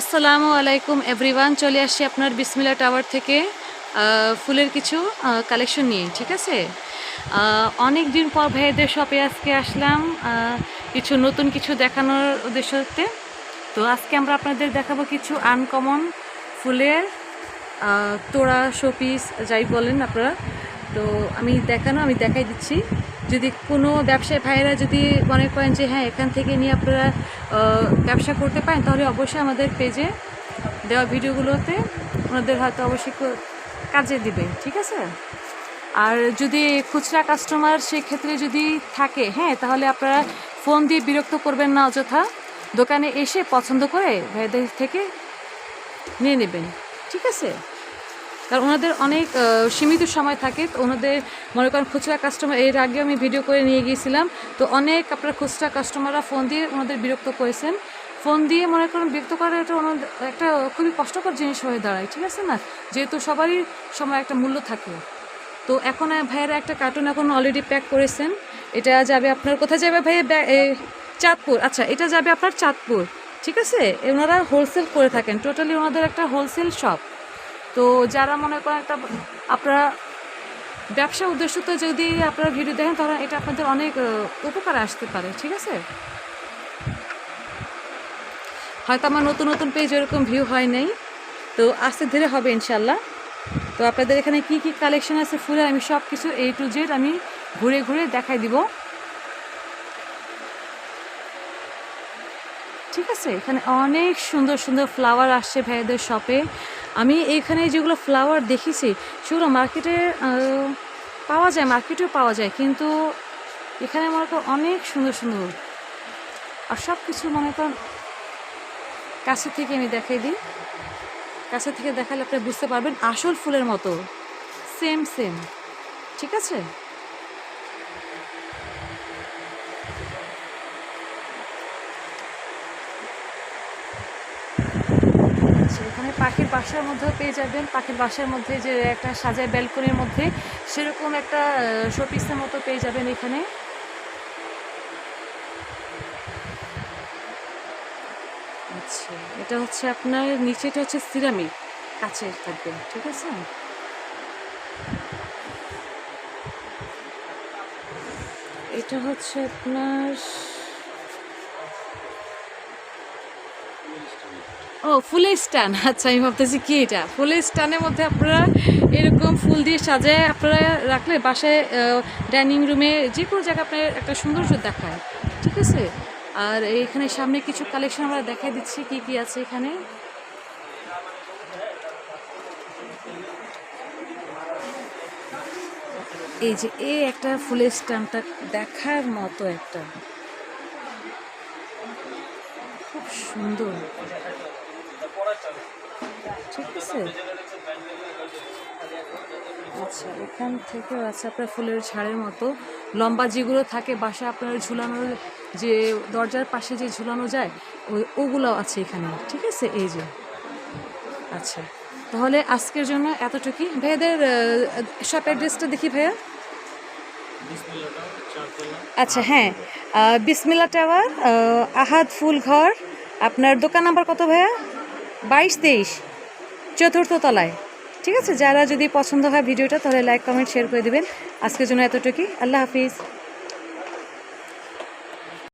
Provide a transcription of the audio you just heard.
আসসালামু আলাইকুম এভরিওয়ান, চলে আসছি আপনার বিসমিলা টাওয়ার থেকে ফুলের কিছু কালেকশন নিয়ে, ঠিক আছে? অনেক দিন পর ভাইয়াদের শপে আজকে আসলাম কিছু নতুন কিছু দেখানোর উদ্দেশ্যতে। তো আজকে আমরা আপনাদের দেখাবো কিছু আনকমন ফুলের তোড়া, শোপিস, যাই বলেন আপনারা। তো আমি দেখানো, আমি দেখাই দিচ্ছি। যদি কোনো ব্যবসায়ী ভাইয়েরা যদি মনে করেন যে হ্যাঁ এখান থেকে নিয়ে আপনারা ব্যবসা করতে পারেন, তাহলে অবশ্যই আমাদের পেজে দেওয়া ভিডিওগুলোতে ওনাদের হয়তো অবশ্যই কাজে দিবে, ঠিক আছে? আর যদি খুচরা কাস্টমার সেক্ষেত্রে যদি থাকে হ্যাঁ তাহলে আপনারা ফোন দিয়ে বিরক্ত করবেন না, অযথা দোকানে এসে পছন্দ করে ভাইদের থেকে নিয়ে নেবেন, ঠিক আছে? কারণ ওনাদের অনেক সীমিত সময় থাকে, তো ওনাদের মনে করেন খুচরা কাস্টমার এর আগে আমি ভিডিও করে নিয়ে গিয়েছিলাম, তো অনেক আপনার খুচরা কাস্টমাররা ফোন দিয়ে ওনাদের বিরক্ত করেছেন। ফোন দিয়ে মনে করেন বিরক্ত করা এটা একটা খুবই কষ্টকর জিনিস হয়ে দাঁড়ায়, ঠিক আছে না? যেহেতু সবারই সময় একটা মূল্য থাকে। তো এখন ভাইয়েরা একটা কার্টুন এখন অলরেডি প্যাক করেছেন, এটা যাবে আপনার, কোথায় যাবে ভাইয়া? চাঁদপুর আচ্ছা এটা যাবে আপনার চাঁদপুর, ঠিক আছে? ওনারা হোলসেল করে থাকেন টোটালি ওনাদের একটা হোলসেল শপ তো যারা মনে করেন একটা আপনারা ব্যবসা উদ্দেশ্য তো যদি আপনারা ভিডিও দেখেন, তাহলে এটা আপনাদের অনেক উপকার আসতে পারে, ঠিক আছে? হয়তো আমার নতুন নতুন পেজ এরকম ভিউ হয় নাই, তো আস্তে ধীরে হবে ইনশাল্লাহ তো আপনাদের এখানে কি কি কালেকশন আছে ফুলের আমি সব কিছু এ টু জেড আমি ঘুরে ঘুরে দেখাই দিব। ঠিক আছে? এখানে অনেক সুন্দর সুন্দর ফ্লাওয়ার আসছে ভাইদের শপে আমি এইখানে যেগুলো ফ্লাওয়ার দেখেছি, সেগুলো মার্কেটে পাওয়া যায় মার্কেটেও পাওয়া যায়, কিন্তু এখানে মনে করেন অনেক সুন্দর সুন্দর। আর সব কিছু মনে করেন কাছে থেকে আমি দেখাই দিই। কাছে থেকে দেখালে আপনি বুঝতে পারবেন আসল ফুলের মতো। সেম সেম ঠিক আছে আচ্ছা, এখানে পাখির বাসার মধ্যেও পেয়ে যাবেন। পাখির বাসার মধ্যে যে একটা সাজায় ব্যালকনির মধ্যে, সেরকম একটা শোপিসের মতো পেয়ে যাবেন এখানে। আচ্ছা এটা হচ্ছে আপনার, নিচেটা হচ্ছে সিরামিক কাছে থাকবে, ঠিক আছে? এটা হচ্ছে আপনার ও, ফুলের স্টান। আচ্ছা আমি ভাবতেছি কি এটা? ফুলের স্টানের মধ্যে আপনারা এরকম ফুল দিয়ে সাজায় আপনারা রাখলে বাসায় ডাইনিং রুমে যে কোনো জায়গায় আপনার একটা সৌন্দর্য দেখায়। ঠিক আছে? আর এখানে সামনে কিছু কালেকশন আমরা দেখাই দিচ্ছি, কি কি আছে এখানে? এই যে এই একটা ফুলের স্টানটা দেখার মতো একটা। খুব সুন্দর। ঠিক আছে। আচ্ছা এখান থেকেও আছে আপনার ফুলের ছাড়ের মতো। লম্বা যেগুলো থাকে বাসা আপনার ঝুলানোর যে দরজার পাশে যে ঝুলানো যায় ওগুলো আছে এখানে ঠিক আছে? এই যে। আচ্ছা তাহলে আজকের জন্য এতটুকুই। ভাইয়াদের শপ অ্যাড্রেসটা দেখি ভাইয়া। আচ্ছা হ্যাঁ। বিসমিল্লা টাওয়ার আহ, আহাদ ফুল ঘর। আপনার দোকান নাম্বার কত ভাইয়া? বাইশ তেইশ, চতুর্থ তলায়। ঠিক আছে? যারা যদি পছন্দ হয় ভিডিওটা, তাহলে লাইক কমেন্ট শেয়ার করে দেবেন। আজকের জন্য এতটুকুই। আল্লাহ হাফিজ।